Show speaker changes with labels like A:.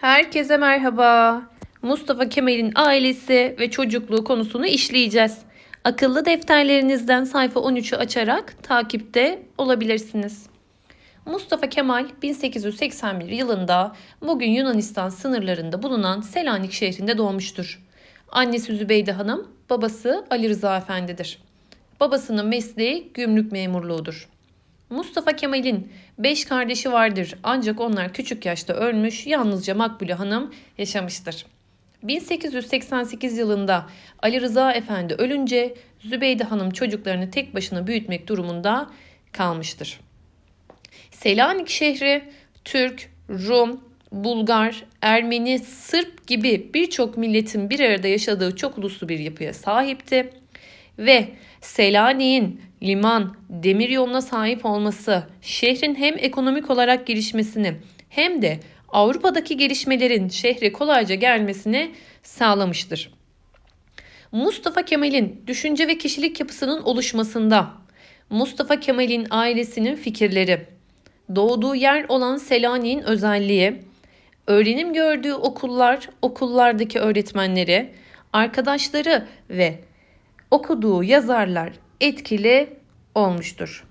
A: Herkese merhaba. Mustafa Kemal'in ailesi ve çocukluğu konusunu işleyeceğiz. Akıllı defterlerinizden sayfa 13'ü açarak takipte olabilirsiniz. Mustafa Kemal 1881 yılında bugün Yunanistan sınırlarında bulunan Selanik şehrinde doğmuştur. Annesi Zübeyde Hanım, babası Ali Rıza Efendidir. Babasının mesleği gümrük memurluğudur. Mustafa Kemal'in 5 kardeşi vardır ancak onlar küçük yaşta ölmüş, yalnızca Makbule Hanım yaşamıştır. 1888 yılında Ali Rıza Efendi ölünce Zübeyde Hanım çocuklarını tek başına büyütmek durumunda kalmıştır. Selanik şehri Türk, Rum, Bulgar, Ermeni, Sırp gibi birçok milletin bir arada yaşadığı çok uluslu bir yapıya sahipti ve Selanik'in liman, demir yoluna sahip olması şehrin hem ekonomik olarak gelişmesini hem de Avrupa'daki gelişmelerin şehre kolayca gelmesini sağlamıştır. Mustafa Kemal'in düşünce ve kişilik yapısının oluşmasında Mustafa Kemal'in ailesinin fikirleri, doğduğu yer olan Selanik'in özelliği, öğrenim gördüğü okullar, okullardaki öğretmenleri, arkadaşları ve okuduğu yazarlar etkili olmuştur.